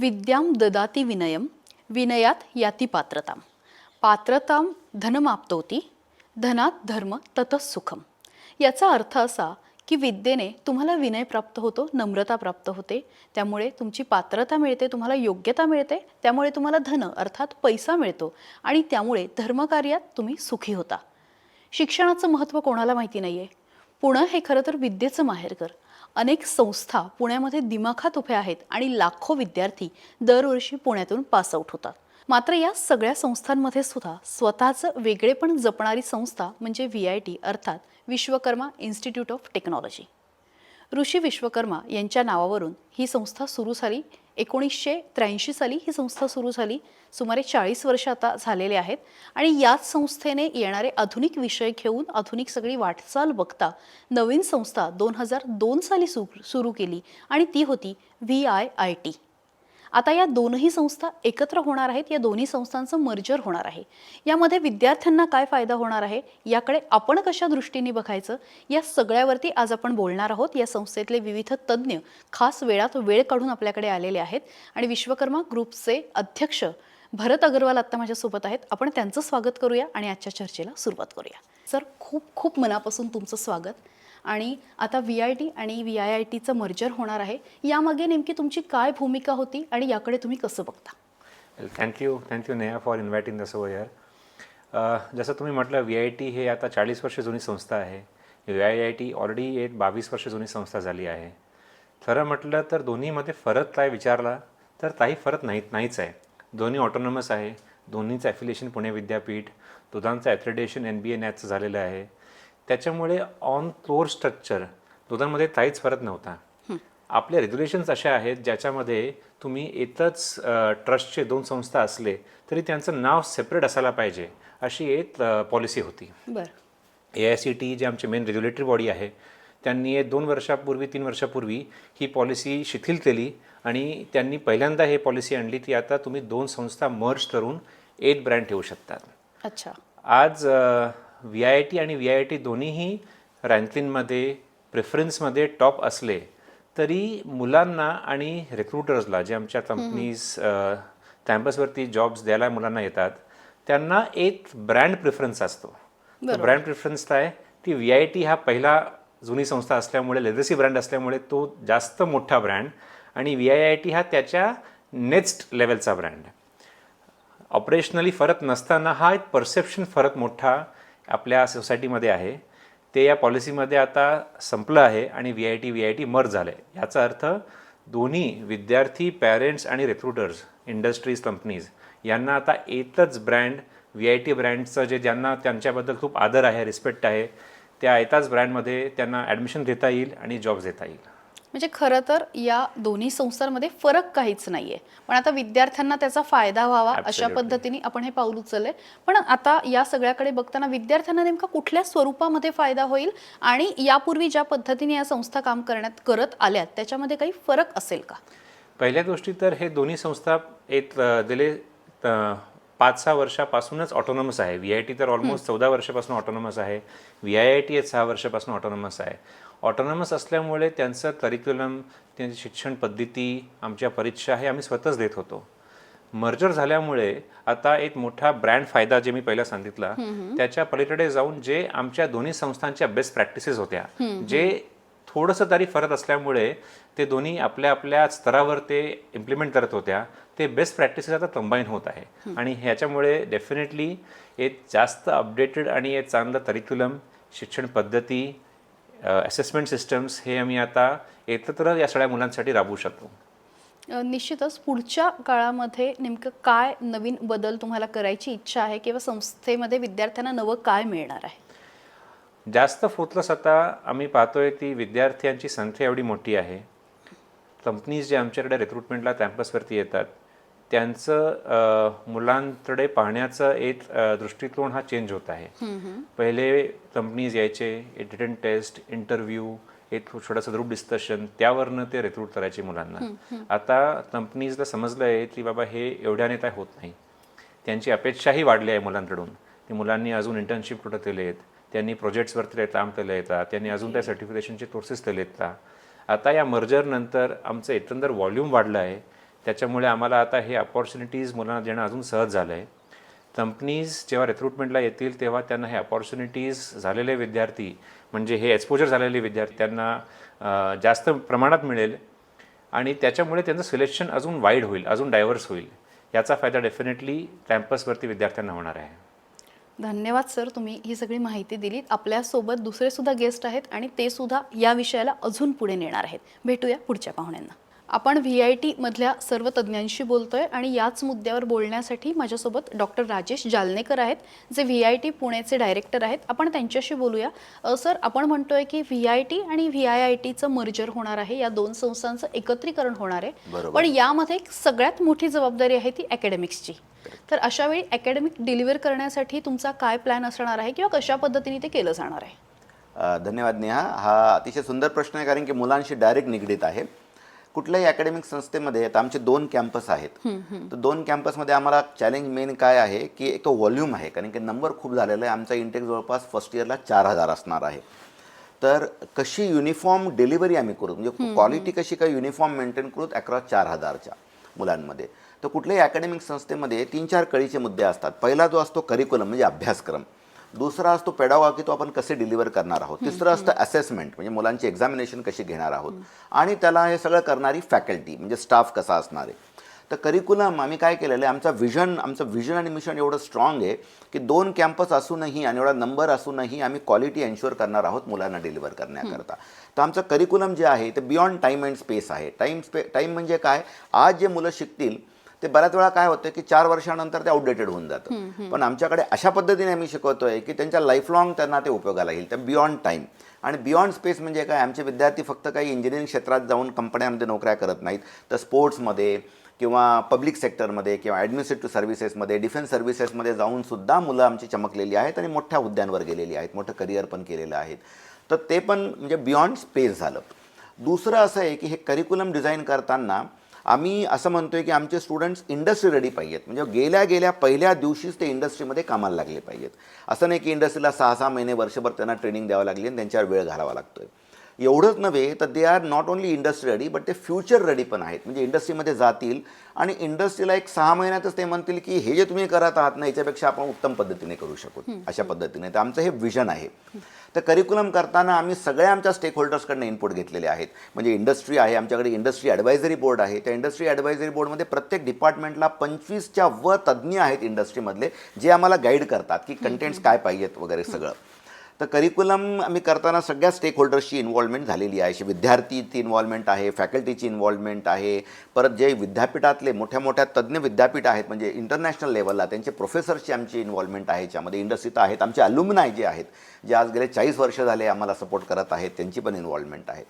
विद्यां ददाति विनयम विनयात याती पात्रतां पात्रतां धनमाप्तोती धनात धर्म ततः सुखम। याचा अर्थ असा की विद्येने तुम्हाला विनय प्राप्त होतो नम्रता प्राप्त होते त्यामुळे तुमची पात्रता मिळते तुम्हाला योग्यता मिळते त्यामुळे तुम्हाला धन अर्थात पैसा मिळतो आणि त्यामुळे धर्मकार्यात तुम्ही सुखी होता. शिक्षणाचं महत्त्व कोणाला माहिती नाही आहे पुणं हे खरं तर विद्येचं माहेरघर अनेक संस्था पुण्यामध्ये दिमाखात उभ्या आहेत आणि लाखो विद्यार्थी दरवर्षी पुण्यातून पासआउट होतात. मात्र या सगळ्या संस्थांमध्ये सुद्धा स्वतःचं वेगळेपण जपणारी संस्था म्हणजे व्ही आय टी अर्थात Vishwakarma institute of technology Rishi Vishwakarma यांच्या नावावरून ही संस्था सुरू झाली एकोणीसशे त्र्याऐंशी साली ही संस्था सुरू झाली. सुमारे चाळीस वर्ष आता झालेले आहेत. आणि याच संस्थेने येणारे आधुनिक विषय घेऊन आधुनिक सगळी वाटचाल बघता नवीन संस्था दोन हजार दोन साली सु सुरू केली. आणि ती होती व्ही आय आय टी आता या दोनही संस्था एकत्र होणार आहेत या दोन्ही संस्थांचं मर्जर होणार आहे. यामध्ये विद्यार्थ्यांना काय फायदा होणार आहे याकडे आपण कशा दृष्टीने बघायचं या सगळ्यावरती आज आपण बोलणार आहोत. या संस्थेतले विविध तज्ज्ञ खास वेळात वेळ काढून आपल्याकडे आलेले आहेत आणि विश्वकर्मा ग्रुपचे अध्यक्ष भरत अग्रवाल आत्ता माझ्यासोबत आहेत. आपण त्यांचं स्वागत करूया आणि आजच्या चर्चेला सुरुवात करूया. सर खूप खूप मनापासून तुमचं स्वागत. आणि आता व्ही आय टी आणि व्ही आय आय टीचं मर्जर होणार आहे. यामागे नेमकी तुमची काय भूमिका होती आणि याकडे तुम्ही कसं बघता? Thank you thank you Neha for inviting us over यार जसं तुम्ही म्हटलं व्ही आय टी हे आता चाळीस वर्ष जुनी संस्था आहे. V I I T already एक बावीस वर्ष जुनी संस्था झाली आहे. खरं म्हटलं तर दोन्हीमध्ये फरक काय विचारला तर काही फरक नाही नाहीच आहे. दोन्ही ऑटोनॉमस आहे. दोन्हीचं ॲफिलिएशन पुणे विद्यापीठ दोघांचं ॲथ्रिडेशन एन बी ए नॅथचं झालेलं आहे. त्याच्यामुळे ऑन फ्लोअर स्ट्रक्चर दोघांमध्ये काहीच फरक नव्हता. आपले रेग्युलेशन्स असे आहेत ज्याच्यामध्ये तुम्ही एकच ट्रस्टचे दोन संस्था असले तरी त्यांचं नाव सेपरेट असायला पाहिजे अशी एक पॉलिसी होती. बरं. ए आय सी टी जे आमचे मेन रेग्युलेटरी बॉडी आहे त्यांनी दोन वर्षापूर्वी तीन वर्षापूर्वी ही पॉलिसी शिथिल केली आणि त्यांनी पहिल्यांदा हे पॉलिसी आणली की आता तुम्ही दोन संस्था मर्ज करून एक ब्रँड ठेवू शकतात. अच्छा. आज व्ही आय टी आणि व्ही आय टी दोन्हीही रँकिंगमध्ये प्रेफरन्समध्ये टॉप असले तरी मुलांना आणि रिक्रुटर्सला जे आमच्या कंपनीज कॅम्पसवरती जॉब्स द्यायला मुलांना येतात त्यांना एक ब्रँड प्रेफरन्स असतो. ब्रँड प्रेफरन्स काय? ती व्ही आय टी हा पहिला जुनी संस्था असल्यामुळे लेगसी ब्रँड असल्यामुळे तो जास्त मोठा ब्रँड आणि व्ही आय आय टी हा त्याच्या नेक्स्ट लेवलचा ब्रँड ऑपरेशनली फरक नसताना हा एक परसेप्शन फरक मोठा आपल्या सोसायटीमध्ये आहे. ते या पॉलिसीमध्ये आता संपलं आहे आणि V I T V I T merge झालं आहे याचा अर्थ दोन्ही विद्यार्थी पॅरेंट्स आणि रिक्रुटर्स इंडस्ट्रीज कंपनीज यांना आता एकच ब्रँड व्ही आय टी ब्रँडचं जे ज्यांना त्यांच्याबद्दल खूप आदर आहे रिस्पेक्ट आहे त्या एकाच ब्रँडमध्ये त्यांना ॲडमिशन देता येईल आणि जॉब्स देता येईल. म्हणजे खरं तर या दोन्ही संस्थांमध्ये फरक काहीच नाहीये. पण आता विद्यार्थ्यांना त्याचा फायदा व्हावा अशा. पद्धतीने आपण हे पाऊल उचललंय. पण आता या सगळ्याकडे बघताना विद्यार्थ्यांना नेमका कुठल्या स्वरूपामध्ये फायदा होईल आणि यापूर्वी ज्या पद्धतीने या संस्था काम करण्यात करत आल्यात त्याच्यामध्ये काही फरक असेल का? पहिल्या गोष्टी तर हे दोन्ही संस्था एक गेले अ, पाच सहा वर्षापासूनच ऑटोनॉमस आहे. व्ही आय टी तर ऑलमोस्ट चौदा वर्षापासून ऑटोनॉमस आहे. व्ही आय आय टी सहा वर्षापासून ऑटोनॉमस आहे. ऑटोनॉमस असल्यामुळे त्यांचं करिक्युलम त्यांची शिक्षण पद्धती आमच्या परीक्षा हे आम्ही स्वतःच देत होतो. मर्जर झाल्यामुळे आता एक मोठा ब्रँड फायदा जे मी पहिला सांगितला त्याच्या पलीकडे जाऊन जे आमच्या दोन्ही संस्थांच्या बेस्ट प्रॅक्टिसेस होत्या जे थोडंसं तरी फरक असल्यामुळे ते दोन्ही आपल्या आपल्या स्तरावर ते इम्प्लिमेंट करत होत्या ते बेस्ट प्रॅक्टिसेस आता कंबाईन होत आहे. आणि ह्याच्यामुळे डेफिनेटली एक जास्त अपडेटेड आणि एक चांगलं करिक्युलम शिक्षण पद्धती असेसमेंट सिस्टम्स हे आम्ही आता एकत्र या सगळ्या मुलांसाठी राबवू शकतो. निश्चितच पुढच्या काळामध्ये नेमकं काय नवीन बदल तुम्हाला करायची इच्छा आहे किंवा संस्थेमध्ये विद्यार्थ्यांना नवं काय मिळणार आहे? जास्त फोकस आता आम्ही पाहतोय की विद्यार्थ्यांची संख्या एवढी मोठी आहे. कंपनीज जे आमच्याकडे रिक्रुटमेंटला कॅम्पसवरती येतात त्यांचं मुलांकडे पाहण्याचं एक दृष्टिकोन हा चेंज होत आहे. पहिले कंपनीज यायचे एक रिटर्न टेस्ट इंटरव्ह्यू एक छोटंसं ग्रुप डिस्कशन त्यावरनं ते रिक्रूट करायचे मुलांना. आता कंपनीजला समजलं आहे की बाबा हे एवढ्याने काय होत नाही. त्यांची अपेक्षाही वाढली आहे मुलांकडून. की मुलांनी अजून इंटर्नशिप कुठं केलेत? त्यांनी प्रोजेक्ट्सवरती काम केलं येतात त्यांनी अजून त्या सर्टिफिकेशनचे कोर्सेस केले आहेत आता या मर्जरनंतर आमचं एकंदर व्हॉल्यूम वाढलं आहे. त्याच्यामुळे आम्हाला आता हे अपॉर्च्युनिटीज मुलांना देणं अजून सहज झालं आहे कंपनीज जेव्हा रिक्रुटमेंटला येतील तेव्हा त्यांना हे अपॉर्च्युनिटीज झालेले विद्यार्थी म्हणजे हे एक्सपोजर झालेले विद्यार्थी त्यांना जास्त प्रमाणात मिळेल. आणि त्याच्यामुळे त्यांचं सिलेक्शन अजून वाईड होईल अजून डायव्हर्स होईल. याचा फायदा डेफिनेटली कॅम्पसवरती विद्यार्थ्यांना होणार आहे. धन्यवाद सर. तुम्ही ही सगळी माहिती दिलीत. आपल्यासोबत दुसरे सुद्धा गेस्ट आहेत आणि ते सुद्धा या विषयाला अजून पुढे नेणार आहेत. भेटूया पुढच्या पाहुण्यांना. आपण व्ही आय टी मधल्या सर्व तज्ज्ञांशी बोलतोय आणि याच मुद्द्यावर बोलण्यासाठी माझ्यासोबत डॉक्टर राजेश जालनेकर आहेत जे व्ही आय टी पुणेचे डायरेक्टर आहेत. आपण त्यांच्याशी बोलूया. सर आपण म्हणतोय की व्ही आय टी आणि व्ही आय आय टीचं मर्जर होणार आहे. या दोन संस्थांचं एकत्रीकरण होणार आहे. पण यामध्ये एक सगळ्यात मोठी जबाबदारी आहे ती अकॅडमिक्सची तर अशा वेळी अकॅडमिक डिलिव्हर करण्यासाठी तुमचा काय प्लॅन असणार आहे किंवा कशा पद्धतीने ते केलं जाणार आहे? धन्यवाद नेहा. हा अतिशय सुंदर प्रश्न आहे कारण की मुलांशी डायरेक्ट निगडीत आहे. कुठल्याही अकॅडमिक संस्थेमध्ये आता आमचे दोन कॅम्पस आहेत. तर दोन कॅम्पसमध्ये आम्हाला चॅलेंज मेन काय आहे की एक व्हॉल्यूम आहे. कारण की नंबर खूप झालेला आहे. आमचा इंटेक जवळपास फर्स्ट इयरला चार हजार असणार आहे. तर कशी युनिफॉर्म डिलिव्हरी आम्ही करू? म्हणजे क्वालिटी कशी काय युनिफॉर्म मेंटेन करू? अक्रॉस चार हजारच्या मुलांमध्ये. तर कुठल्याही अकॅडमिक संस्थेमध्ये तीन चार कळीचे मुद्दे असतात. पहिला जो असतो करिक्युलम म्हणजे अभ्यासक्रम. दुसरा असतो पेडावा की तो आपण कसे डिलिव्हर करणार आहोत. तिसरं असतं असेसमेंट म्हणजे मुलांची एक्झामिनेशन कशी घेणार आहोत. आणि त्याला हे सगळं करणारी फॅकल्टी म्हणजे स्टाफ कसा असणार आहे. तर करिक्युलम आम्ही काय केलेलं आहे आमचा विजन आमचं विजन आणि मिशन एवढं स्ट्रॉंग आहे की दोन कॅम्पस असूनही आणि एवढा नंबर असूनही आम्ही क्वालिटी एन्श्युअर करणार आहोत मुलांना डिलिव्हर करण्याकरता. तर आमचं करिक्युलम जे आहे ते बियॉन्ड टाईम अँड स्पेस आहे. टाईम स्पे टाईम म्हणजे काय? आज जे मुलं शिकतील ते बऱ्याच वेळा काय होतं की चार वर्षानंतर ते आउटडेटेड होऊन जातं. पण आमच्याकडे अशा पद्धतीने आम्ही शिकवतोय की त्यांच्या लाईफलॉंग त्यांना ते उपयोगाला येईल. तर बियॉन्ड टाईम आणि बियॉन्ड स्पेस म्हणजे काय? आमचे विद्यार्थी फक्त काही इंजिनिअरिंग क्षेत्रात जाऊन कंपन्यांमध्ये नोकऱ्या करत नाहीत. तर स्पोर्ट्समध्ये किंवा पब्लिक सेक्टरमध्ये किंवा ॲडमिनिस्ट्रेटिव्ह सर्व्हिसेसमध्ये डिफेन्स सर्व्हिसेसमध्ये जाऊन सुद्धा मुलं आमची चमकलेली आहेत आणि मोठ्या हुद्द्यांवर गेलेली आहेत. मोठं करिअर पण केलेलं आहेत. तर ते पण म्हणजे बियॉन्ड स्पेस झालं. दुसरं असं आहे की हे करिक्युलम डिझाईन करताना आम्ही असं म्हणतोय की आमचे स्टुडंट्स इंडस्ट्री रेडी पाहिजेत. म्हणजे गेल्या गेल्या पहिल्या दिवशीच ते इंडस्ट्रीमध्ये कामाला लागले पाहिजेत. असं नाही की इंडस्ट्रीला सहा सहा महिने वर्षभर त्यांना ट्रेनिंग द्यावं लागली आणि त्यांच्यावर वेळ घालावा लागतोय. एवढंच नव्हे तर they are not only industry ready but ते फ्युचर रेडी पण आहेत. म्हणजे इंडस्ट्रीमध्ये जातील आणि इंडस्ट्रीला एक सहा महिन्यातच ते म्हणतील की हे जे तुम्ही करत आहात ना याच्यापेक्षा आपण उत्तम पद्धतीने करू शकू. अशा पद्धतीने. तर आमचं हे विजन आहे. तर करिक्युलम करताना आम्ही सगळ्या आमच्या स्टेक होल्डर्सकडनं इनपुट घेतलेले आहेत. म्हणजे इंडस्ट्री आहे आमच्याकडे इंडस्ट्री ॲडवायझरी बोर्ड आहे. त्या इंडस्ट्री ॲडवायझरी बोर्डमध्ये प्रत्येक डिपार्टमेंटला पंचवीसच्या व तज्ज्ञ आहेत इंडस्ट्रीमधले जे आम्हाला गाईड करतात की कंटेंट्स काय पाहिजेत वगैरे सगळं. तर करिक्युलम आम्ही करताना सगळ्या स्टेक होल्डर्सची इन्व्हॉल्वमेंट झालेली आहे. अशी विद्यार्थीची इन्व्हॉल्वमेंट आहे फॅकल्टीची इन्व्हॉल्वमेंट आहे. परत जे विद्यापीठातले मोठ्या मोठ्या तज्ज्ञ विद्यापीठ आहेत म्हणजे इंटरनॅशनल लेवलला त्यांचे प्रोफेसरची आमची इन्व्हॉल्वमेंट आहे. याच्यामध्ये इंडस्ट्रीत आहेत. आमचे अलुमनाय जे आहेत जे आज गेले चाळीस वर्ष झाले आम्हाला सपोर्ट करत आहेत त्यांची पण इन्व्हॉल्वमेंट आहे.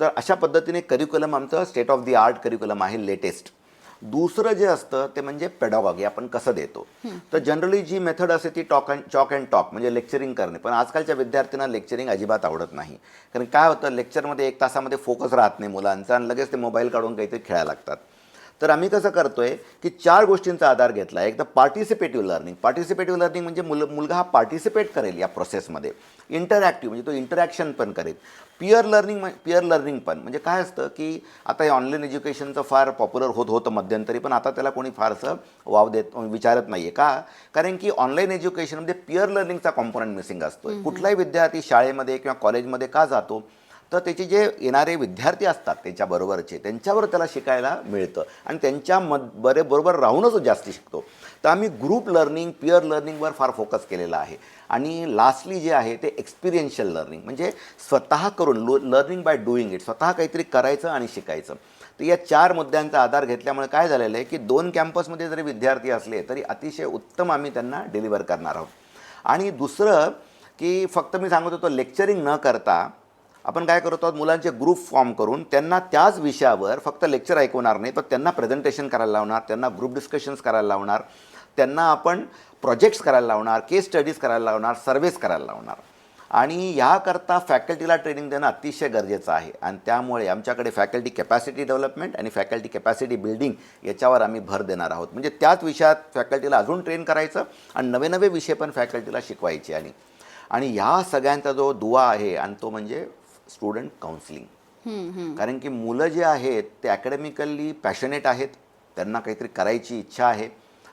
तर अशा पद्धतीने करिक्युलम आमचं state of the art curriculum आहे लेटेस्ट दुसरं जे असतं ते म्हणजे पेडॉगॉगी आपण कसं देतो? तर जनरली जी मेथड असते ती talk and chalk and talk म्हणजे लेक्चरिंग करणे. पण आजकालच्या विद्यार्थ्यांना लेक्चरिंग अजिबात आवडत नाही. कारण काय होतं लेक्चरमध्ये एक तासामध्ये फोकस राहत नाही मुलांचा आणि लगेच ते मोबाईल काढून काहीतरी खेळायला लागतात. तर आम्ही कसं करतोय की चार गोष्टींचा आधार घेतला. एक तर पार्टिसिपेटिव्ह लर्निंग पार्टिसिपेटिव्ह लर्निंग म्हणजे मुल मुलगा हा पार्टिसिपेट करेल या प्रोसेसमध्ये इंटरॅक्टिव्ह म्हणजे तो इंटरॅक्शन पण करेल. पिअर लर्निंग पिअर लर्निंग पण. म्हणजे काय असतं की आता हे ऑनलाईन एज्युकेशनचं फार पॉप्युलर होत होतं मध्यंतरी पण आता त्याला कोणी फारसं वाव देत विचारत नाही आहे का? कारण की ऑनलाईन एज्युकेशनमध्ये पिअर लर्निंगचा कॉम्पोनंट मिसिंग असतो कुठलाही विद्यार्थी शाळेमध्ये किंवा कॉलेजमध्ये का जातो? तर त्याचे जे येणारे विद्यार्थी असतात त्याच्याबरोबरचे त्यांच्यावर त्याला शिकायला मिळतं. आणि त्यांच्या मद बरे बरोबर राहूनच जास्ती शिकतो. तर आम्ही ग्रुप लर्निंग पिअर लर्निंगवर फार फोकस केलेला आहे. आणि लास्टली जे आहे ते एक्सपिरियन्शियल लर्निंग म्हणजे स्वतः करून लो लर्निंग बाय डुईंग इट स्वतः काहीतरी करायचं आणि शिकायचं. तर या चार मुद्द्यांचा आधार घेतल्यामुळे काय झालेलं आहे की दोन कॅम्पसमध्ये जरी विद्यार्थी असले तरी अतिशय उत्तम आम्ही त्यांना डिलिव्हर करणार आहोत. आणि दुसरं की फक्त मी सांगत होतो लेक्चरिंग न करता आपण काय करतो आहोत? मुलांचे ग्रुप फॉर्म करून त्यांना त्याच विषयावर फक्त लेक्चर ऐकवणार नाही तर त्यांना प्रेझेंटेशन करायला लावणार त्यांना ग्रुप डिस्कशन्स करायला लावणार त्यांना आपण प्रोजेक्ट्स करायला लावणार केस स्टडीज करायला लावणार सर्वेस करायला लावणार. आणि याकरता फॅकल्टीला ट्रेनिंग देणं अतिशय गरजेचं आहे. आणि त्यामुळे आमच्याकडे फॅकल्टी कॅपॅसिटी डेव्हलपमेंट आणि फॅकल्टी कॅपॅसिटी बिल्डिंग याच्यावर आम्ही भर देणार आहोत. म्हणजे त्याच विषयात फॅकल्टीला अजून ट्रेन करायचं आणि नवे नवे विषय पण फॅकल्टीला शिकवायचे आणि. आणि ह्या सगळ्यांचा जो दुवा आहे आणि तो म्हणजे स्टुडंट काउन्सिलिंग कारण की मुलं जे आहेत ते अकॅडमिकली पॅशनेट आहेत. त्यांना काहीतरी करायची इच्छा आहे.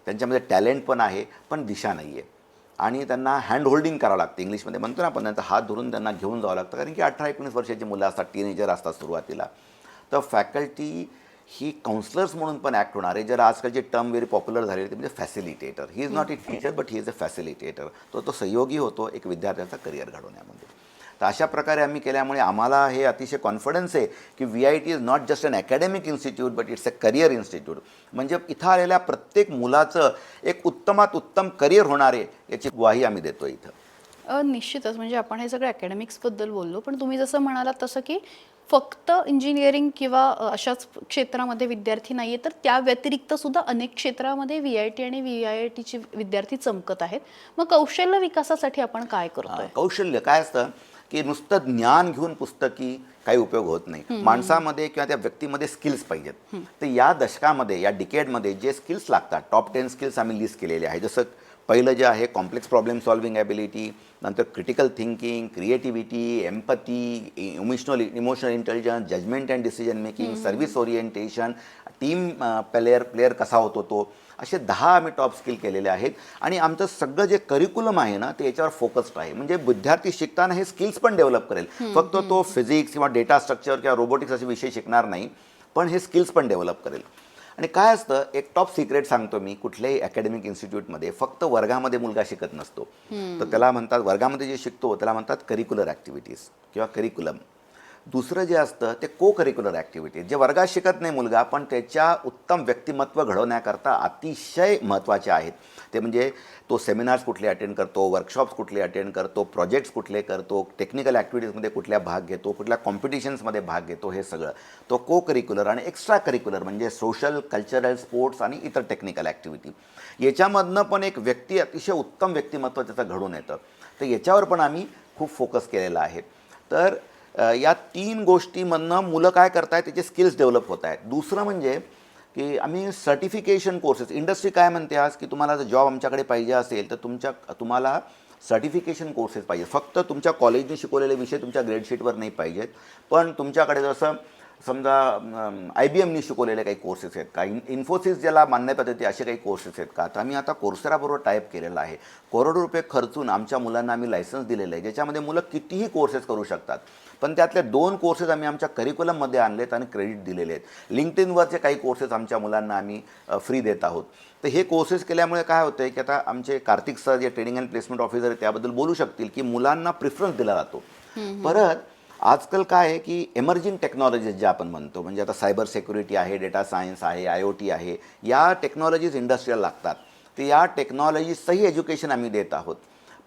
त्यांच्यामध्ये टॅलेंट पण आहे पण दिशा नाही आहे आणि त्यांना हँड होल्डिंग करावं लागतं. इंग्लिशमध्ये म्हणतो ना आपण त्यांचा हात धरून त्यांना घेऊन जावं लागतं. कारण की अठरा एकोणीस वर्षाची मुलं असतात टीनेजर असतात सुरुवातीला. तर फॅकल्टी ही काउन्सलर्स म्हणून पण ॲक्ट होणार आहे. जर आजकालचे टर्म व्हेरी पॉप्युलर झाले ते म्हणजे facilitator he is not a teacher but he is a facilitator तो तो सहयोगी होतो एक विद्यार्थ्यांचा करिअर घडवण्यामध्ये. तर अशा प्रकारे आम्ही केल्यामुळे आम्हाला हे अतिशय कॉन्फिडन्स आहे की V I T is not just an academic institute but it's a career institute म्हणजे इथं आलेल्या प्रत्येक मुलाचं एक उत्तमात उत्तम करिअर होणार आहे याची ग्वाही आम्ही देतो इथं. निश्चितच. म्हणजे आपण हे सगळं अकॅडमिक्सबद्दल बोललो पण तुम्ही जसं म्हणालात तसं की फक्त इंजिनिअरिंग किंवा अशाच क्षेत्रामध्ये विद्यार्थी नाही आहे तर त्या व्यतिरिक्त सुद्धा अनेक क्षेत्रामध्ये व्ही आय टी आणि व्ही आय टीचे विद्यार्थी चमकत आहेत. मग कौशल्य विकासासाठी आपण काय करतोय? कौशल्य. काय असतं? की नुसतं ज्ञान घेऊन पुस्तकी काही उपयोग होत नाही. माणसामध्ये किंवा त्या व्यक्तीमध्ये स्किल्स पाहिजेत. तर या दशकामध्ये या डिकेडमध्ये जे स्किल्स लागतात टॉप टेन स्किल्स आम्ही लिस्ट केलेले आहे जसं पहिलं जे आहे कॉम्प्लेक्स प्रॉब्लेम सॉल्विंग ॲबिलिटी नंतर critical thinking creativity empathy emotional emotional intelligence judgement and decision making service orientation team player player कसा होतो तो असे दहा आम्ही टॉप स्किल केलेले आहेत. आणि आमचं सगळं जे करिक्युलम आहे ना ते याच्यावर फोकस्ड आहे. म्हणजे विद्यार्थी शिकताना हे स्किल्स पण डेव्हलप करेल. फक्त तो फिजिक्स किंवा डेटा स्ट्रक्चर किंवा रोबोटिक्स असे विषय शिकणार नाही पण हे स्किल्स पण डेव्हलप करेल. आणि काय असतं एक टॉप सिक्रेट सांगतो मी कुठल्याही अकॅडमिक इन्स्टिट्यूटमध्ये फक्त वर्गामध्ये मुलगा शिकत नसतो. तर त्याला म्हणतात वर्गामध्ये जे शिकतो त्याला म्हणतात करिक्युलर ॲक्टिव्हिटीज किंवा करिक्युलम दुसरं जे असतं ते को करिक्युलर ॲक्टिव्हिटी जे वर्गात शिकत नाही मुलगा पण त्याच्या उत्तम व्यक्तिमत्व घडवण्याकरता अतिशय महत्त्वाचे आहेत. ते म्हणजे तो सेमिनार्स कुठले अटेंड करतो वर्कशॉप्स कुठले अटेंड करतो प्रोजेक्ट्स कुठले करतो टेक्निकल ॲक्टिव्हिटीजमध्ये कुठल्या भाग घेतो कुठल्या कॉम्पिटिशन्समध्ये भाग घेतो हे सगळं. तो को करिक्युलर आणि एक्स्ट्रा करिक्युलर म्हणजे सोशल कल्चरल स्पोर्ट्स आणि इतर टेक्निकल ॲक्टिव्हिटी याच्यामधनं पण एक व्यक्ती अतिशय उत्तम व्यक्तिमत्व त्याचं घडून येतं. तर याच्यावर पण आम्ही खूप फोकस केलेला आहे. तर या तीन गोष्टीमधनं मुलं काय करत आहेत त्याचे स्किल्स डेव्हलप होत आहेत दुसरं म्हणजे की आम्ही सर्टिफिकेशन कोर्सेस इंडस्ट्री काय म्हणते आज की तुम्हाला जर जॉब आमच्याकडे पाहिजे असेल तर तुमच्या तुम्हाला सर्टिफिकेशन कोर्सेस पाहिजे फक्त तुमच्या कॉलेजने शिकवलेले विषय तुमच्या ग्रेडशीटवर नाही पाहिजेत. पण तुमच्याकडे जसं समजा आय बी एमनी शिकवलेले काही कोर्सेस आहेत का? इन इन्फोसिस ज्याला मान्यता देते असे काही कोर्सेस आहेत का? तर आम्ही आता कोर्सेराबरोबर टाईप केलेला आहे. करोडो रुपये खर्चून आमच्या मुलांना आम्ही लायसन्स दिलेलं आहे ज्याच्यामध्ये मुलं कितीही कोर्सेस करू शकतात. पण त्यातले दोन कोर्सेस आम्ही आमच्या करिक्युलममध्ये आणलेत आणि क्रेडिट दिलेले आहेत. लिंक्डइनवरचे काही कोर्सेस आमच्या मुलांना आम्ही फ्री देत आहोत. तर हे कोर्सेस केल्यामुळे काय होतं की आता आमचे कार्तिक सर जे ट्रेनिंग अँड प्लेसमेंट ऑफिसर आहे त्याबद्दल बोलू शकतील की मुलांना प्रिफरन्स दिला जातो. परत आजकाल काय आहे की एमर्जिंग टेक्नॉलॉजीज ज्या आपण म्हणतो म्हणजे आता सायबर सिक्युरिटी आहे डेटा सायन्स आहे आय ओ टी आहे या टेक्नॉलॉजीज इंडस्ट्रीला लागतात. तर या टेक्नॉलॉजीजचंही एज्युकेशन आम्ही देत आहोत.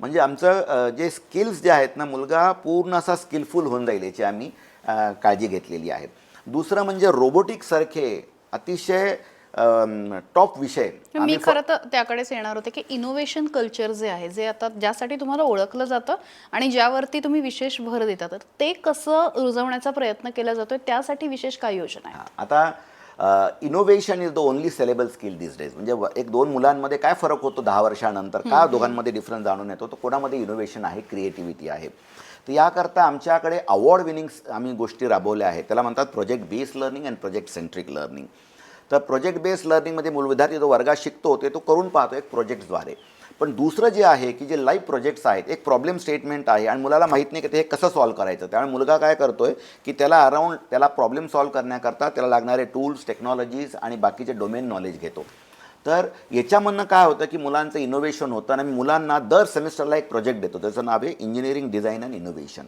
म्हणजे आमचं जे स्किल्स जे आहेत ना मुलगा पूर्ण असा स्किलफुल होऊन जाईल याची आम्ही काळजी घेतलेली आहे. दुसरं म्हणजे रोबोटिकसारखे अतिशय टॉप विषय. मी खरं तर त्याकडेच येणार होते की इनोव्हेशन कल्चर जे आहे जे आता ज्यासाठी तुम्हाला ओळखलं जातं आणि ज्यावरती तुम्ही विशेष भर देतात ते कसं रुजवण्याचा प्रयत्न केला जातोय त्यासाठी विशेष काय योजना आहे? आता innovation is the only sellable skill this days म्हणजे एक दोन मुलांमध्ये काय फरक होतो दहा वर्षानंतर? का दोघांमध्ये डिफरन्स जाणून येतो? तर कोणामध्ये इनोव्हेशन आहे? क्रिएटिव्हिटी आहे. तर याकरता आमच्याकडे अवॉर्ड विनिंग आम्ही गोष्टी राबवल्या आहेत. त्याला म्हणतात project based learning and project centric learning तर प्रोजेक्ट बेस्ड लर्निंगमध्ये मूल विद्यार्थी जो वर्गात शिकतो ते तो करून पाहतो एक प्रोजेक्टद्वारे पण दुसरं जे आहे की जे लाईव्ह प्रोजेक्ट्स आहेत एक प्रॉब्लेम स्टेटमेंट आहे आणि मुलाला माहीत नाही की ते कसं सॉल्व्ह करायचं. त्यामुळे मुलगा काय करतो आहे की त्याला अराउंड त्याला प्रॉब्लेम सॉल्व्ह करण्याकरता त्याला लागणारे टूल्स टेक्नॉलॉजीज आणि बाकीचे डोमेन नॉलेज घेतो. तर याच्यामधनं काय होतं की मुलांचं इनोव्हेशन होतं आणि मुलांना दर सेमिस्टरला एक प्रोजेक्ट देतो. त्याचं नाव आहे इंजिनिअरिंग डिझाईन अँड इनोव्हेशन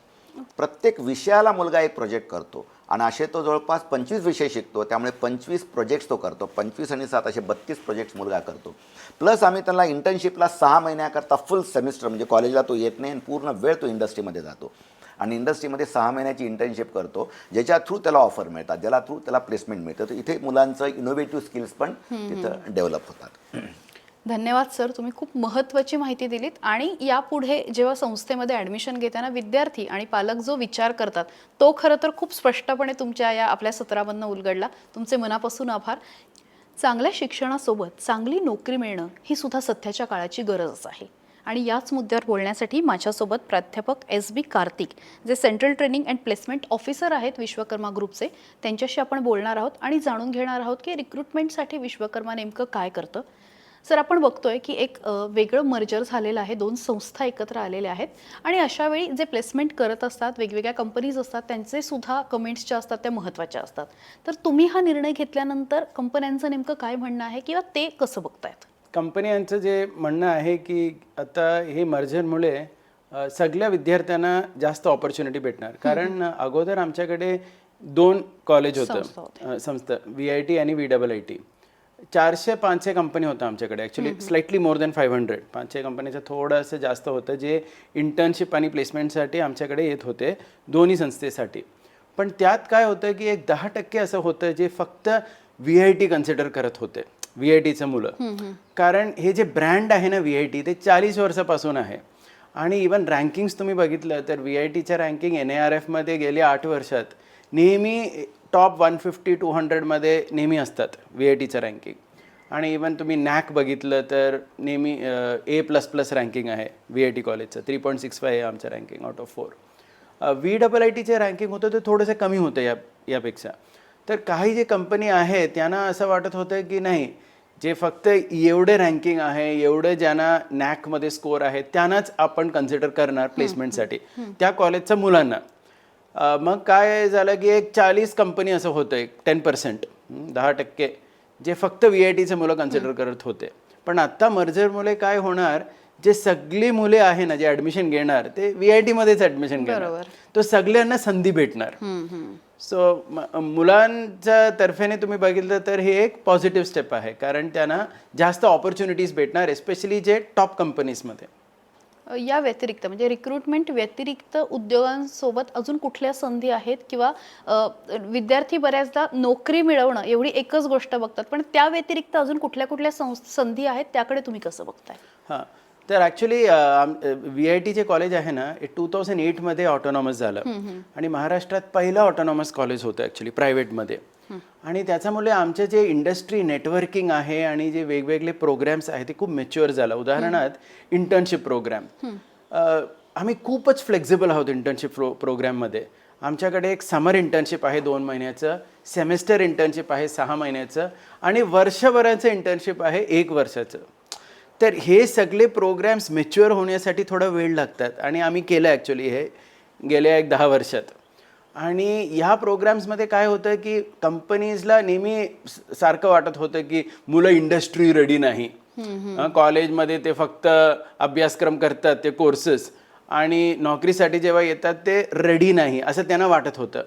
प्रत्येक विषयाला मुलगा एक प्रोजेक्ट करतो. आणि असे तो जवळपास पंचवीस विषय शिकतो. त्यामुळे पंचवीस प्रोजेक्ट्स तो करतो. पंचवीस आणि सात असे बत्तीस प्रोजेक्ट्स मुलगा करतो. प्लस आम्ही त्याला इंटर्नशिपला सहा महिन्याकरता फुल सेमिस्टर म्हणजे कॉलेजला तो येत नाही आणि पूर्ण वेळ तो इंडस्ट्रीमध्ये जातो. आणि इंडस्ट्रीमध्ये सहा महिन्याची इंटर्नशिप करतो ज्याच्या थ्रू त्याला ऑफर मिळतात. ज्याला थ्रू त्याला प्लेसमेंट मिळतं. तर इथे मुलांचं इनोव्हेटिव्ह स्किल्स पण तिथं डेव्हलप होतात. धन्यवाद सर. तुम्ही खूप महत्त्वाची माहिती दिलीत आणि यापुढे जेव्हा संस्थेमध्ये ॲडमिशन घेताना विद्यार्थी आणि पालक जो विचार करतात तो खरं तर खूप स्पष्टपणे तुमच्या या आपल्या सत्रामधनं उलगडला. तुमचे मनापासून आभार. चांगल्या शिक्षणासोबत चांगली नोकरी मिळणं ही सुद्धा सध्याच्या काळाची गरजच आहे. आणि याच मुद्द्यावर बोलण्यासाठी माझ्यासोबत प्राध्यापक एस बी कार्तिक जे central training and placement officer आहेत विश्वकर्मा ग्रुपचे त्यांच्याशी आपण बोलणार आहोत आणि जाणून घेणार आहोत की रिक्रुटमेंटसाठी विश्वकर्मा नेमकं काय करतं. सर आपण बघतोय की एक वेगळं मर्जर झालेलं आहे. दोन संस्था एकत्र आलेल्या आहेत. आणि अशा वेळी जे प्लेसमेंट करत असतात वेगवेगळ्या कंपनीज असतात त्यांचे सुद्धा कमेंट्स ज्या असतात त्या महत्त्वाच्या असतात. तर तुम्ही हा निर्णय घेतल्यानंतर कंपन्यांचं नेमकं काय म्हणणं आहे किंवा ते कसं बघतायत? कंपन्यांचं जे म्हणणं आहे की आता हे मर्जरमुळे सगळ्या विद्यार्थ्यांना जास्त ऑपॉर्च्युनिटी भेटणार. कारण अगोदर आमच्याकडे दोन कॉलेज होतं. संस्था व्ही आय टी आणि व्ही डबल आय टी चारशे पाचशे कंपनी होतं आमच्याकडे. Actually slightly more than five hundred पाचशे कंपनीचं थोडंसं जास्त होतं जे इंटर्नशिप आणि प्लेसमेंटसाठी आमच्याकडे येत होते दोन्ही संस्थेसाठी. पण त्यात काय होतं की एक दहा टक्के असं होतं जे फक्त व्ही आय टी कन्सिडर करत होते व्ही आय टीचं मुलं. कारण हे जे ब्रँड आहे ना व्ही आय टी ते चाळीस वर्षापासून आहे. आणि इवन रँकिंग्स तुम्ही बघितलं तर व्ही आय टीच्या रँकिंग एन ए आर एफमध्ये गेल्या आठ वर्षात. नेहमी टॉप वन फिफ्टी टू हंड्रेडमध्ये नेहमी असतात व्ही आय टीचं रँकिंग आणि इवन तुम्ही नॅक बघितलं तर नेहमी ए प्लस प्लस रँकिंग आहे व्ही आय टी कॉलेजचं थ्री पॉईंट सिक्स फाय आहे आमचं ranking out of four V double I टीचे रँकिंग होतं ते थोडंसं कमी होतं या यापेक्षा. तर काही जे कंपनी आहे त्यांना असं वाटत होतं की नाही जे फक्त एवढे रँकिंग आहे एवढं ज्यांना नॅकमध्ये स्कोर आहे त्यांनाच आपण कन्सिडर करणार प्लेसमेंटसाठी त्या कॉलेजच्या मुलांना. मग काय झालं की एक चाळीस कंपनी असं होतं एक टेन पर्सेंट दहा टक्के जे फक्त व्ही आय टीचे मुलं कन्सिडर करत होते. पण आत्ता मर्जरमुळे काय होणार जे सगळी मुले आहे ना जे ॲडमिशन घेणार ते व्ही आय टीमध्येच ॲडमिशन घेणार. तो सगळ्यांना संधी भेटणार. सो मुलांच्या तर्फेने तुम्ही बघितलं तर हे एक पॉझिटिव्ह स्टेप आहे. कारण त्यांना जास्त ऑपॉर्च्युनिटीज भेटणार एस्पेशली जे टॉप कंपनीजमध्ये या व्यतिरिक्त म्हणजे रिक्रुटमेंट व्यतिरिक्त उद्योगांसोबत अजून कुठल्या संधी आहेत? किंवा विद्यार्थी बऱ्याचदा नोकरी मिळवणं एवढी एकच गोष्ट बघतात पण त्या व्यतिरिक्त अजून कुठल्या कुठल्या संधी आहेत? त्याकडे तुम्ही कसं बघताय? हां. तर ॲक्च्युली व्ही आय टीचे कॉलेज आहे ना टू थाउजंड एटमध्ये ऑटोनॉमस झालं. आणि महाराष्ट्रात पहिलं ऑटोनॉमस कॉलेज होतं ॲक्च्युली प्रायव्हेटमध्ये आणि त्याच्यामुळे आमचे जे इंडस्ट्री नेटवर्किंग आहे आणि जे वेगवेगळे प्रोग्राम्स आहेत ते खूप मॅच्युअर झालं. उदाहरणार्थ इंटर्नशिप प्रोग्राम आम्ही खूपच फ्लेक्झिबल आहोत इंटर्नशिप प्रो प्रोग्राममध्ये आमच्याकडे एक समर इंटर्नशिप आहे दोन महिन्याचं सेमेस्टर इंटर्नशिप आहे सहा महिन्याचं आणि वर्षभराचं इंटर्नशिप आहे एक वर्षाचं. तर हे सगळे प्रोग्रॅम्स मॅच्युअर होण्यासाठी थोडा वेळ लागतात. आणि आम्ही केलं ॲक्च्युली हे गेल्या एक दहा वर्षात. आणि ह्या प्रोग्राम्समध्ये काय होतं की कंपनीजला नेहमी सारखं वाटत होतं की मुलं इंडस्ट्री रेडी नाही. कॉलेजमध्ये ते फक्त अभ्यासक्रम करतात ते कोर्सेस आणि नोकरीसाठी जेव्हा येतात ते रेडी नाही असं त्यांना वाटत होतं.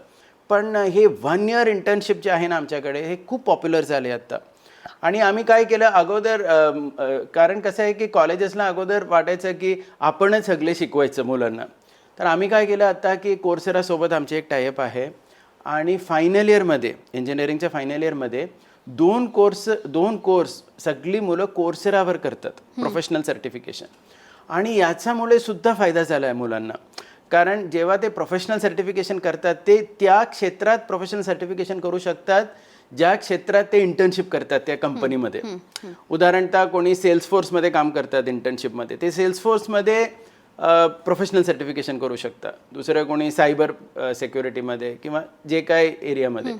पण हे वन इयर इंटर्नशिप जे आहे ना आमच्याकडे हे खूप पॉप्युलर झाले आत्ता. आणि आम्ही काय केलं अगोदर कारण कसं आहे की कॉलेजेसला अगोदर वाटायचं की आपणच सगळे शिकवायचं मुलांना. तर आम्ही काय केलं आता की कोर्सेरासोबत आमची एक टायअप आहे. आणि फायनल इयरमध्ये इंजिनिअरिंगच्या फायनल इयरमध्ये दोन कोर्स दोन कोर्स सगळी मुलं कोर्सेरावर करतात प्रोफेशनल सर्टिफिकेशन आणि याच्यामुळे सुद्धा फायदा झाला आहे मुलांना. कारण जेव्हा ते प्रोफेशनल सर्टिफिकेशन करतात ते त्या क्षेत्रात प्रोफेशनल सर्टिफिकेशन करू शकतात ज्या क्षेत्रात ते इंटर्नशिप करतात त्या कंपनीमध्ये उदाहरणतः कोणी सेल्स फोर्समध्ये काम करतात इंटर्नशिपमध्ये ते सेल्स फोर्समध्ये प्रोफेशनल सर्टिफिकेशन करू शकता. दुसरं कोणी सायबर सेक्युरिटीमध्ये किंवा जे काय एरियामध्ये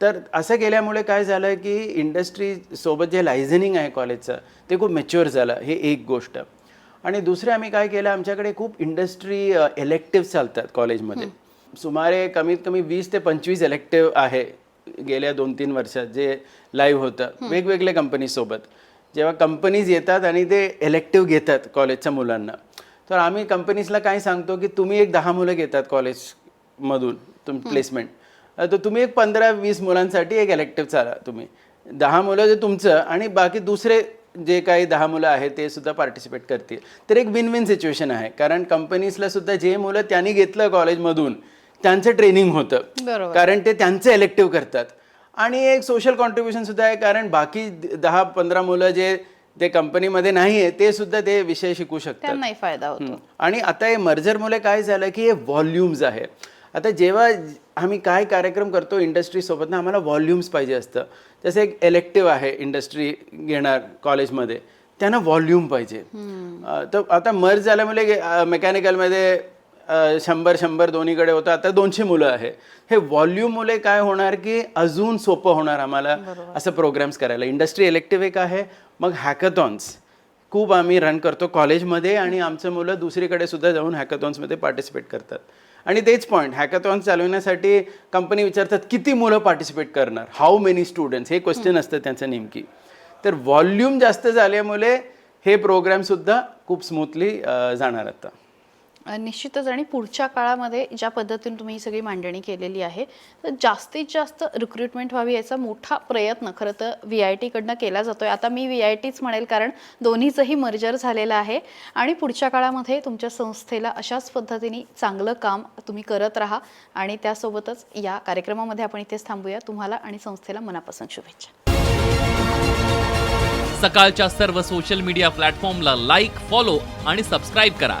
तर असं केल्यामुळे काय झालं की इंडस्ट्री सोबत जे लायझनिंग आहे कॉलेजचं ते खूप मॅच्युअर झालं. हे एक गोष्ट. आणि दुसरे आम्ही काय केलं आमच्याकडे खूप इंडस्ट्री इलेक्टिव्ह चालतात कॉलेजमध्ये सुमारे कमीत कमी वीस ते पंचवीस इलेक्टिव्ह आहे गेल्या दोन तीन वर्षात जे लाईव्ह होतं. वेगवेगळ्या कंपनीसोबत जेव्हा कंपनीज येतात आणि ते इलेक्टिव्ह घेतात कॉलेजच्या मुलांना तर आम्ही कंपनीजला काय सांगतो की तुम्ही एक दहा मुलं घेतात कॉलेजमधून तुम प्लेसमेंट तर तुम्ही एक पंधरा वीस मुलांसाठी एक इलेक्टिव्ह चाला तुम्ही. दहा मुलं जे तुमचं आणि बाकी दुसरे जे काही दहा मुलं आहेत ते सुद्धा पार्टिसिपेट करतील. तर एक विन विन सिच्युएशन आहे. कारण कंपनीजला सुद्धा जे मुलं त्यांनी घेतलं कॉलेजमधून त्यांचं ट्रेनिंग होतं. कारण ते त्यांचं इलेक्टिव्ह करतात. आणि एक सोशल कॉन्ट्रीब्युशन सुद्धा आहे. कारण बाकी दहा पंधरा मुलं जे ते कंपनीमध्ये नाही आहे ते सुद्धा ते विषय शिकू शकतात. त्यांनाही फायदा होतो. आणि आता हे मर्जरमुळे काय झालं की हे व्हॉल्यूम्स आहे आता जेव्हा आम्ही काय कार्यक्रम करतो इंडस्ट्रीसोबत ना आम्हाला व्हॉल्यूम्स पाहिजे असतं. जसं एक इलेक्टिव्ह आहे इंडस्ट्री घेणार कॉलेजमध्ये त्यांना व्हॉल्यूम पाहिजे. अ, तर आता मर्ज झाल्यामुळे मेकॅनिकलमध्ये शंभर शंभर दोन्हीकडे होतं. आता दोनशे मुलं आहे. हे व्हॉल्यूम मुले काय होणार की अजून सोपं होणार आम्हाला असं प्रोग्राम्स करायला. इंडस्ट्री इलेक्टिव्ह एक आहे मग हॅकथॉन्स खूप आम्ही रन करतो कॉलेजमध्ये आणि आमचं मुलं दुसरीकडे सुद्धा जाऊन हॅकथॉन्समध्ये पार्टिसिपेट करतात. आणि तेच पॉईंट हॅकथॉन्स चालवण्यासाठी कंपनी विचारतात किती मुलं पार्टिसिपेट करणार? हाऊ मेनी स्टुडंट्स हे क्वेश्चन असतं त्यांचं नेमकी. तर व्हॉल्यूम जास्त झाल्यामुळे हे प्रोग्रामसुद्धा खूप स्मूथली जाणार आता. निश्चितच. आणि पुढच्या काळामध्ये ज्या पद्धतीने तुम्ही ही सगळी मांडणी केलेली आहे तर जास्तीत जास्त रिक्रुटमेंट व्हावी याचा मोठा प्रयत्न खरं तर व्ही आय टीकडनं केला जातोय. आता मी व्ही आय टीच म्हणेल कारण दोन्हीचंही मर्जर झालेलं आहे. आणि पुढच्या काळामध्ये तुमच्या संस्थेला अशाच पद्धतीने चांगलं काम तुम्ही करत राहा. आणि त्यासोबतच या कार्यक्रमामध्ये आपण इथेच थांबूया. तुम्हाला आणि संस्थेला मनापासून शुभेच्छा. सकाळच्या सर्व सोशल मीडिया प्लॅटफॉर्मला लाईक फॉलो आणि सबस्क्राईब करा.